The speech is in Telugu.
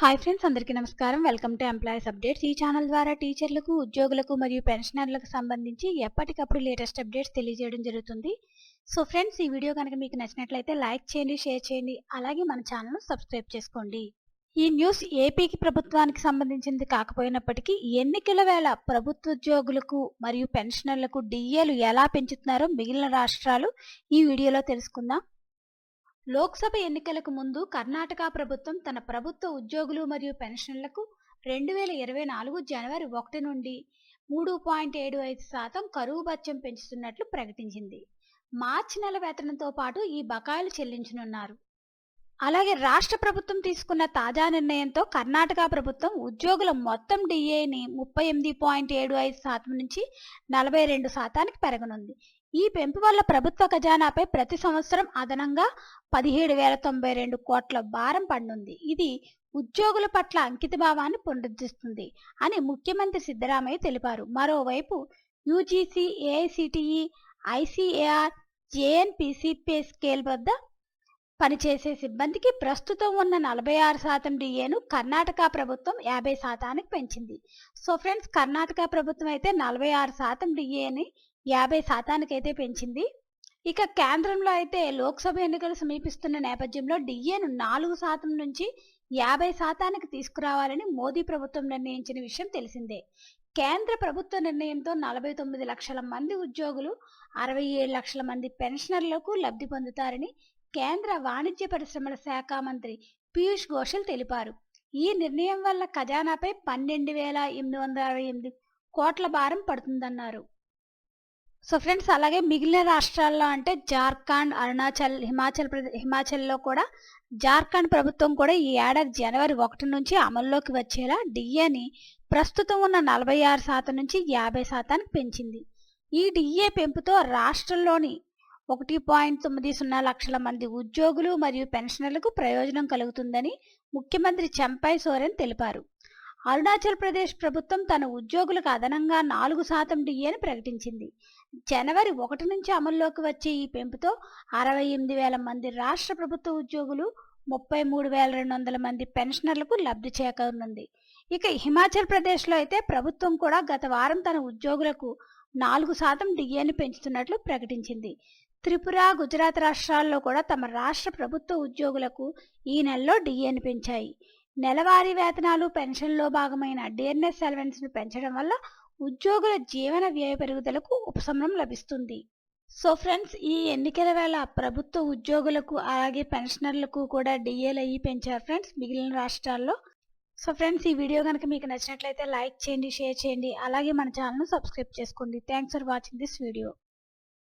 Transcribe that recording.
హాయ్ ఫ్రెండ్స్ అందరికీ నమస్కారం. Welcome to employees updates. ఈ ఛానల్ ద్వారా టీచర్లకు ఉద్యోగులకు మరియు పెన్షనర్లకు సంబంధించి ఎప్పటికప్పుడు లేటెస్ట్ అప్డేట్స్ తెలియజేయడం జరుగుతుంది. సో ఫ్రెండ్స్ ఈ వీడియో కనుక మీకు నచ్చినట్లయితే లైక్ చేయండి షేర్ చేయండి అలాగే మన ఛానల్ను సబ్స్క్రైబ్ చేసుకోండి. ఈ న్యూస్ ఏపీకి ప్రభుత్వానికి సంబంధించింది కాకపోయినప్పటికీ ఎన్నికల వేళ ప్రభుత్వ ఉద్యోగులకు మరియు పెన్షనర్లకు డిఏలు ఎలా పెంచుతున్నారో మిగిలిన రాష్ట్రాలు ఈ వీడియోలో తెలుసుకుందాం. లోక్సభ ఎన్నికలకు ముందు కర్ణాటక ప్రభుత్వం తన ప్రభుత్వ ఉద్యోగులు మరియు పెన్షన్లకు రెండు వేల ఇరవై నాలుగు జనవరి ఒకటి నుండి మూడు పాయింట్ ఏడు ఐదు శాతం కరువు భత్యం పెంచుతున్నట్లు ప్రకటించింది. మార్చి నెల వేతనంతో పాటు ఈ బకాయిలు చెల్లించనున్నారు. అలాగే రాష్ట్ర ప్రభుత్వం తీసుకున్న తాజా నిర్ణయంతో కర్ణాటక ప్రభుత్వం ఉద్యోగుల మొత్తం డిఏని ముప్పై ఎనిమిది పాయింట్ ఏడు ఐదు శాతం నుంచి నలభై రెండు శాతానికి పెరగనుంది. ఈ పెంపు వల్ల ప్రభుత్వ ఖజానాపై ప్రతి సంవత్సరం అదనంగా పదిహేడు వేల తొంభై రెండు కోట్ల భారం పడనుంది ఇది ఉద్యోగుల పట్ల అంకితభావాన్ని పునరుద్ధిస్తుంది అని ముఖ్యమంత్రి సిద్ధరామయ్య తెలిపారు. మరోవైపు UGC AICTE ICAR JNPC pay scale వద్ద పనిచేసే సిబ్బందికి ప్రస్తుతం ఉన్న నలభై ఆరు శాతం డిఏను కర్ణాటక ప్రభుత్వం యాభై శాతానికి పెంచింది. సో ఫ్రెండ్స్ కర్ణాటక ప్రభుత్వం అయితే నలభై ఆరు శాతం డిఏని యాభై శాతానికి అయితే పెంచింది. ఇక కేంద్రంలో అయితే లోక్సభ ఎన్నికలు సమీపిస్తున్న నేపథ్యంలో డిఏను నాలుగు శాతం నుంచి యాభై శాతానికి తీసుకురావాలని మోదీ ప్రభుత్వం నిర్ణయించిన విషయం తెలిసిందే. కేంద్ర ప్రభుత్వ నిర్ణయంతో నలభై తొమ్మిది లక్షల మంది ఉద్యోగులు అరవై ఏడు లక్షల మంది పెన్షనర్లకు లబ్ధి పొందుతారని కేంద్ర వాణిజ్య పరిశ్రమల శాఖ మంత్రి పీయూష్ గోషల్ తెలిపారు. ఈ నిర్ణయం వల్ల ఖజానాపై పన్నెండు వేల ఎనిమిది వందల అరవై ఎనిమిది కోట్ల భారం పడుతుందన్నారు. సో ఫ్రెండ్స్ అలాగే మిగిలిన రాష్ట్రాల్లో అంటే జార్ఖండ్ అరుణాచల్ హిమాచల్ ప్రదేశ్ హిమాచల్లో కూడా జార్ఖండ్ ప్రభుత్వం కూడా ఈ ఏడాది జనవరి ఒకటి నుంచి అమల్లోకి వచ్చేలా డిఏని ప్రస్తుతం ఉన్న నలభై ఆరు శాతం నుంచి యాభై శాతానికి పెంచింది. ఈ డిఏ పెంపుతో రాష్ట్రంలోని ఒకటి పాయింట్ తొమ్మిది సున్నా లక్షల మంది ఉద్యోగులు మరియు పెన్షనర్లకు ప్రయోజనం కలుగుతుందని ముఖ్యమంత్రి చంపై సోరెన్ తెలిపారు. అరుణాచల్ ప్రదేశ్ ప్రభుత్వం తన ఉద్యోగులకు అదనంగా నాలుగు శాతం డిఏని ప్రకటించింది. జనవరి ఒకటి నుంచి అమల్లోకి వచ్చే ఈ పెంపుతో అరవై ఎనిమిది వేల మంది రాష్ట్ర ప్రభుత్వ ఉద్యోగులు ముప్పై మూడు వేల రెండు వందల మంది పెన్షనర్లకు లబ్ధి చేకూరనుంది. ఇక హిమాచల్ ప్రదేశ్లో అయితే ప్రభుత్వం కూడా గత వారం తన ఉద్యోగులకు నాలుగు శాతం డిఏని పెంచుతున్నట్లు ప్రకటించింది. త్రిపుర గుజరాత్ రాష్ట్రాల్లో కూడా తమ రాష్ట్ర ప్రభుత్వ ఉద్యోగులకు ఈ నెలలో డిఏని పెంచాయి. నెలవారీ వేతనాలు పెన్షన్లో భాగమైన డిఎన్ఎస్ సెలవెన్స్ను పెంచడం వల్ల ఉద్యోగుల జీవన వ్యయ పెరుగుదలకు ఉపశమనం లభిస్తుంది. సో ఫ్రెండ్స్ ఈ ఎన్నికల వేళ ప్రభుత్వ ఉద్యోగులకు అలాగే పెన్షనర్లకు కూడా డిఏలు అయ్యి పెంచారు ఫ్రెండ్స్ మిగిలిన రాష్ట్రాల్లో. సో ఫ్రెండ్స్ ఈ వీడియో కనుక మీకు నచ్చినట్లయితే లైక్ చేయండి షేర్ చేయండి. అలాగే మన ఛానల్ను సబ్స్క్రైబ్ చేసుకోండి. Thanks for watching this video.